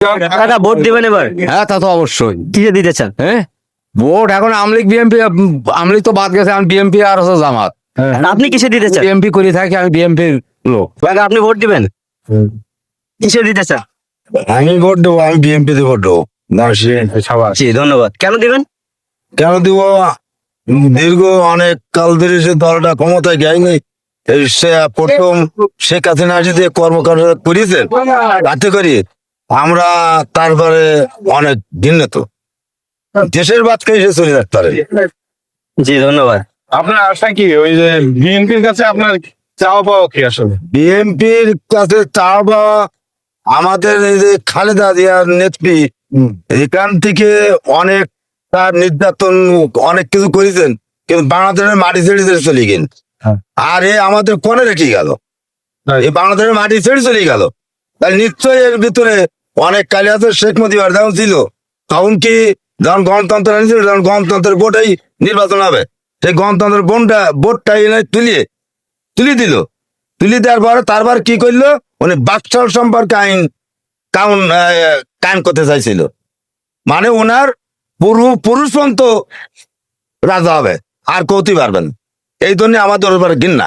কাকা ভোট দিবেন এবার। হ্যাঁ তা তো অবশ্যই। কিসে দিতে চান? হ্যাঁ? ভোট এখন আমলিক বিএমপি আমলিক তো বাদ গেছে আমি বিএমপি আর হচ্ছে জামাত। আপনি কিসে দিতে চান? বিএমপি করে থাকি আমি বিএমপির লোক। কাকা আপনি ভোট দিবেন? কিসে দিতে চান? আমি ভোট দেবো আমি বিএনপি তে ভোট দেবো। ধন্যবাদ। কেন দিবেন? কেন দিব? দীর্ঘ অনেক কাল ধরে সে দলটা ক্ষমতায় যায়নি। সে প্রথম শেখ হাসিনা যদি কর্মকাণ্ড করিয়েছেন তাতে করি আমরা তারপরে অনেক ভিন্ন তো দেশের বাদকে এসে চলে যাতে পারে জি ধন্যবাদ। আপনার আশা কি? ওই যে বিএনপির কাছে আপনার চাওয়া পাওয়া কি আসলে? বিএনপির কাছে চাওয়া পাওয়া আমাদের এই যে খালেদা জিয়ার নেত্রী এখান থেকে অনেক তার নির্যাতন অনেক কিছু করেছেন কিন্তু বাংলাদেশের মাটি ছেড়ে ছেড়ে চলে গেন হ্যাঁ। আর এ আমাদের কোনে রেখে গেল। এই বাংলাদেশের মাটি ছেড়ে চলে গেল। তাই নিশ্চয়ই এর ভিতরে অনেক কালিয়াতে শেখ মুজিবার যখন ছিল। তখন কি যখন গণতন্ত্র আনিছিল তখন গণতন্ত্রের ভোটেই নির্বাচন হবে। সেই গণতন্ত্রের বোনটা ভোটটা এনে তুলিয়ে, তুলে দিল। তুলে দেওয়ার পরে তারপর কি করল? উনি বাকশাল সম্পর্কে আইন কাউন কায়ন করতে চাইছিল। মানে ওনার পুরু পুরুষ পর্যন্ত রাজা হবে, আর কৌতি পারবেন এই জন্য আমাদের ওর ঘিন্না